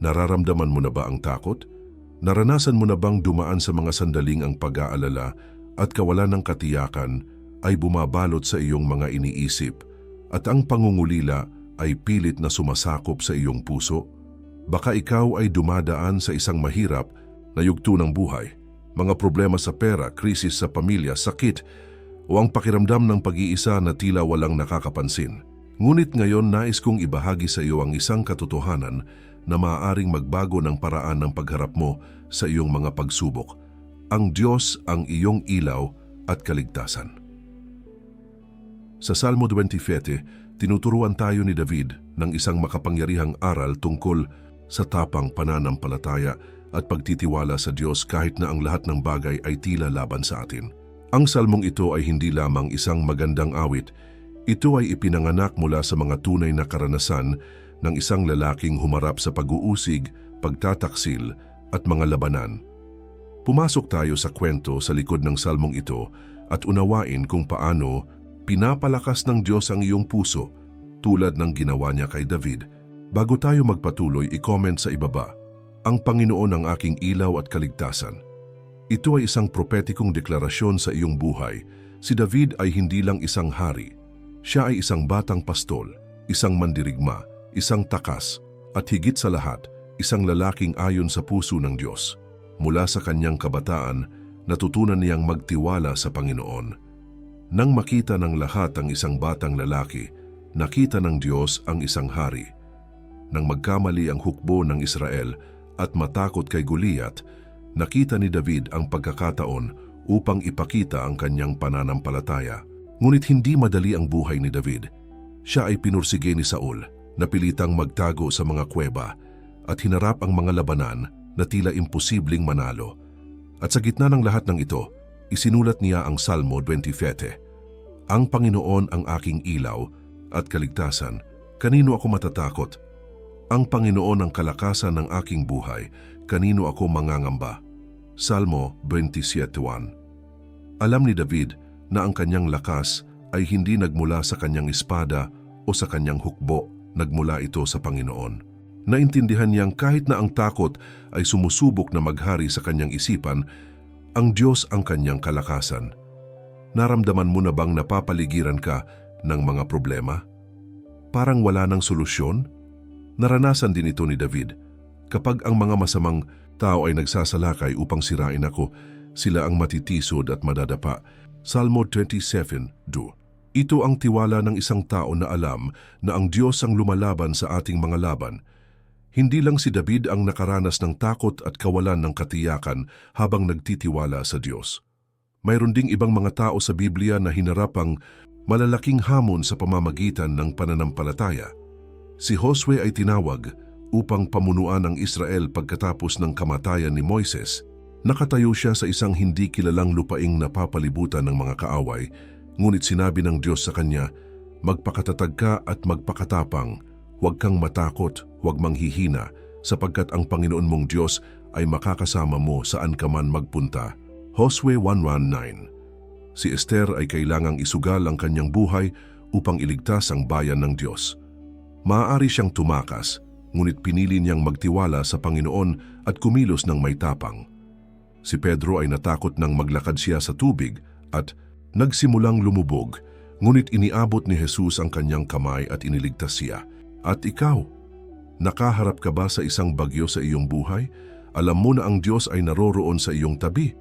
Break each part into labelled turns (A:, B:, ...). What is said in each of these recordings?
A: Nararamdaman mo na ba ang takot? Naranasan mo na bang dumaan sa mga sandaling ang pag-aalala at kawalan ng katiyakan ay bumabalot sa iyong mga iniisip at ang pangungulila ay pilit na sumasakop sa iyong puso? Baka ikaw ay dumadaan sa isang mahirap na yugto ng buhay, mga problema sa pera, krisis sa pamilya, sakit, o ang pakiramdam ng pag-iisa na tila walang nakakapansin. Ngunit ngayon nais kong ibahagi sa iyo ang isang katotohanan na maaaring magbago ng paraan ng pagharap mo sa iyong mga pagsubok. Ang Diyos ang iyong ilaw at kaligtasan. Sa Salmo 27, tinuturuan tayo ni David ng isang makapangyarihang aral tungkol sa tapang pananampalataya at pagtitiwala sa Diyos kahit na ang lahat ng bagay ay tila laban sa atin. Ang salmong ito ay hindi lamang isang magandang awit, ito ay ipinanganak mula sa mga tunay na karanasan ng isang lalaking humarap sa pag-uusig, pagtataksil at mga labanan. Pumasok tayo sa kwento sa likod ng salmong ito at unawain kung paano pinapalakas ng Diyos ang iyong puso tulad ng ginawa niya kay David. Bago tayo magpatuloy, i-comment sa ibaba, Ang Panginoon ang aking ilaw at kaligtasan. Ito ay isang propetikong deklarasyon sa iyong buhay. Si David ay hindi lang isang hari. Siya ay isang batang pastol, isang mandirigma, isang takas, at higit sa lahat, isang lalaking ayon sa puso ng Diyos. Mula sa kanyang kabataan, natutunan niyang magtiwala sa Panginoon. Nang makita ng lahat ang isang batang lalaki, nakita ng Diyos ang isang hari. Nang magkamali ang hukbo ng Israel at matakot kay Goliath, nakita ni David ang pagkakataon upang ipakita ang kanyang pananampalataya. Ngunit hindi madali ang buhay ni David. Siya ay pinursige ni Saul, napilitang magtago sa mga kuweba at hinarap ang mga labanan na tila imposibleng manalo. At sa gitna ng lahat ng ito, isinulat niya ang Salmo 27. Ang Panginoon ang aking ilaw at kaligtasan, kanino ako matatakot? Ang Panginoon ang kalakasan ng aking buhay, kanino ako mangangamba? Salmo 27.1 Alam ni David na ang kanyang lakas ay hindi nagmula sa kanyang espada o sa kanyang hukbo, nagmula ito sa Panginoon. Naintindihan niyang kahit na ang takot ay sumusubok na maghari sa kanyang isipan, ang Diyos ang kanyang kalakasan. Naramdaman mo na bang napapaligiran ka ng mga problema? Parang wala ng solusyon? Naranasan din ito ni David. Kapag ang mga masamang tao ay nagsasalakay upang sirain ako, sila ang matitisod at madadapa. Salmo 27, 2 Ito ang tiwala ng isang tao na alam na ang Diyos ang lumalaban sa ating mga laban. Hindi lang si David ang nakaranas ng takot at kawalan ng katiyakan habang nagtitiwala sa Diyos. Mayroon ding ibang mga tao sa Biblia na hinarap ang malalaking hamon sa pamamagitan ng pananampalataya. Si Josue ay tinawag upang pamunuan ang Israel pagkatapos ng kamatayan ni Moises. Nakatayo siya sa isang hindi kilalang lupaing napapalibutan ng mga kaaway, ngunit sinabi ng Diyos sa kanya, Magpakatatag ka at magpakatapang, huwag kang matakot, huwag manghihina, sapagkat ang Panginoon mong Diyos ay makakasama mo saan ka man magpunta. Josue 1.1.9 Si Esther ay kailangang isugal ang kanyang buhay upang iligtas ang bayan ng Diyos. Maaari siyang tumakas, ngunit pinili niyang magtiwala sa Panginoon at kumilos ng may tapang. Si Pedro ay natakot nang maglakad siya sa tubig at nagsimulang lumubog, ngunit iniabot ni Jesus ang kanyang kamay at iniligtas siya. At ikaw, nakaharap ka ba sa isang bagyo sa iyong buhay? Alam mo na ang Diyos ay naroroon sa iyong tabi.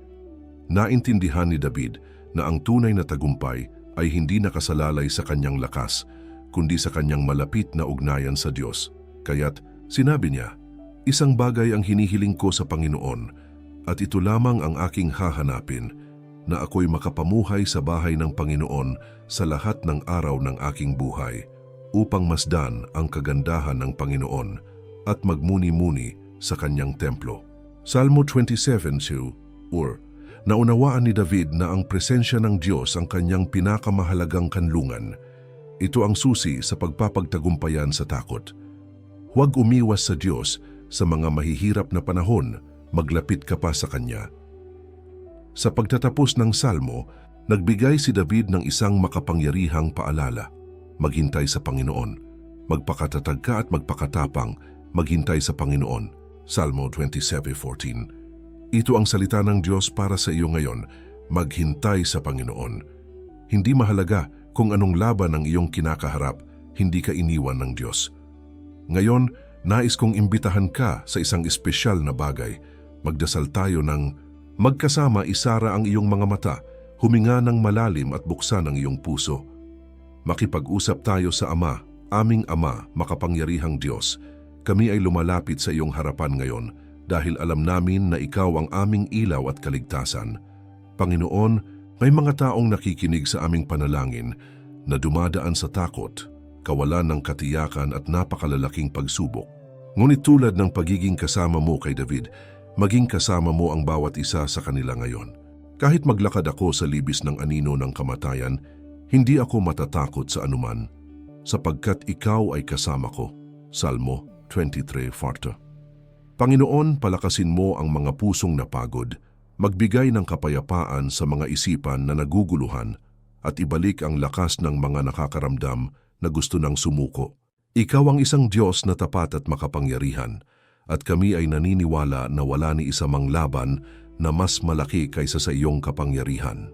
A: Naintindihan ni David na ang tunay na tagumpay ay hindi nakasalalay sa kanyang lakas, kundi sa kanyang malapit na ugnayan sa Diyos. Kaya't sinabi niya, Isang bagay ang hinihiling ko sa Panginoon, at ito lamang ang aking hahanapin, na ako'y makapamuhay sa bahay ng Panginoon sa lahat ng araw ng aking buhay, upang masdan ang kagandahan ng Panginoon at magmuni-muni sa kanyang templo. Salmo 27:2 or Naunawaan ni David na ang presensya ng Diyos ang kanyang pinakamahalagang kanlungan. Ito ang susi sa pagpapagtagumpayan sa takot. Huwag umiwas sa Diyos sa mga mahihirap na panahon, maglapit ka pa sa Kanya. Sa pagtatapos ng salmo, nagbigay si David ng isang makapangyarihang paalala. Maghintay sa Panginoon, magpakatatag ka at magpakatapang, maghintay sa Panginoon. Salmo 27.14 Ito ang salita ng Diyos para sa iyo ngayon, maghintay sa Panginoon. Hindi mahalaga kung anong laban ang iyong kinakaharap, hindi ka iniwan ng Diyos. Ngayon, nais kong imbitahan ka sa isang espesyal na bagay. Magdasal tayo ng magkasama isara ang iyong mga mata, huminga ng malalim at buksan ang iyong puso. Makipag-usap tayo sa Ama, aming Ama, makapangyarihang Diyos. Kami ay lumalapit sa iyong harapan ngayon dahil alam namin na ikaw ang aming ilaw at kaligtasan. Panginoon, may mga taong nakikinig sa aming panalangin na dumadaan sa takot, kawalan ng katiyakan at napakalalaking pagsubok. Ngunit tulad ng pagiging kasama mo kay David, maging kasama mo ang bawat isa sa kanila ngayon. Kahit maglakad ako sa libis ng anino ng kamatayan, hindi ako matatakot sa anuman, sapagkat ikaw ay kasama ko. Salmo 23.4 Panginoon, palakasin mo ang mga pusong napagod, magbigay ng kapayapaan sa mga isipan na naguguluhan, at ibalik ang lakas ng mga nakakaramdam na gusto ng sumuko. Ikaw ang isang Diyos na tapat at makapangyarihan, at kami ay naniniwala na wala ni isa mang laban na mas malaki kaysa sa iyong kapangyarihan.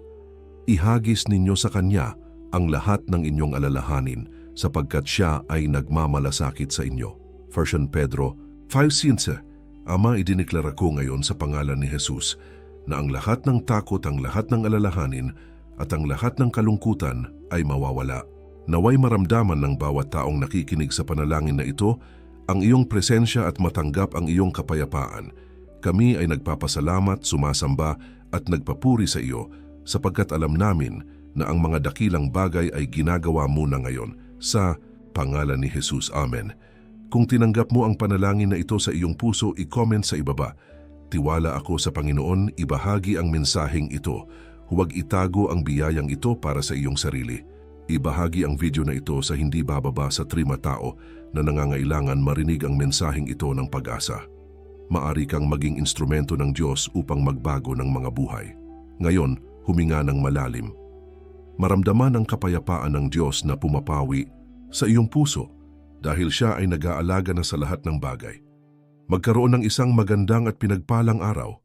A: Ihagis ninyo sa Kanya ang lahat ng inyong alalahanin sapagkat siya ay nagmamalasakit sa inyo. 1 Pedro 5.15 Ama, idiniklara ko ngayon sa pangalan ni Jesus na ang lahat ng takot, ang lahat ng alalahanin at ang lahat ng kalungkutan ay mawawala. Naway maramdaman ng bawat taong nakikinig sa panalangin na ito ang iyong presensya at matanggap ang iyong kapayapaan. Kami ay nagpapasalamat, sumasamba at nagpapuri sa iyo sapagkat alam namin na ang mga dakilang bagay ay ginagawa mo na ngayon sa pangalan ni Jesus. Amen. Kung tinanggap mo ang panalangin na ito sa iyong puso, i-comment sa ibaba. Tiwala ako sa Panginoon, ibahagi ang mensaheng ito. Huwag itago ang biyayang ito para sa iyong sarili. Ibahagi ang video na ito sa hindi bababa sa trima tao na nangangailangan marinig ang mensaheng ito ng pag-asa. Maari kang maging instrumento ng Diyos upang magbago ng mga buhay. Ngayon, huminga ng malalim. Maramdaman ang kapayapaan ng Diyos na pumapawi sa iyong puso dahil siya ay nag-aalaga na sa lahat ng bagay. Magkaroon ng isang magandang at pinagpalang araw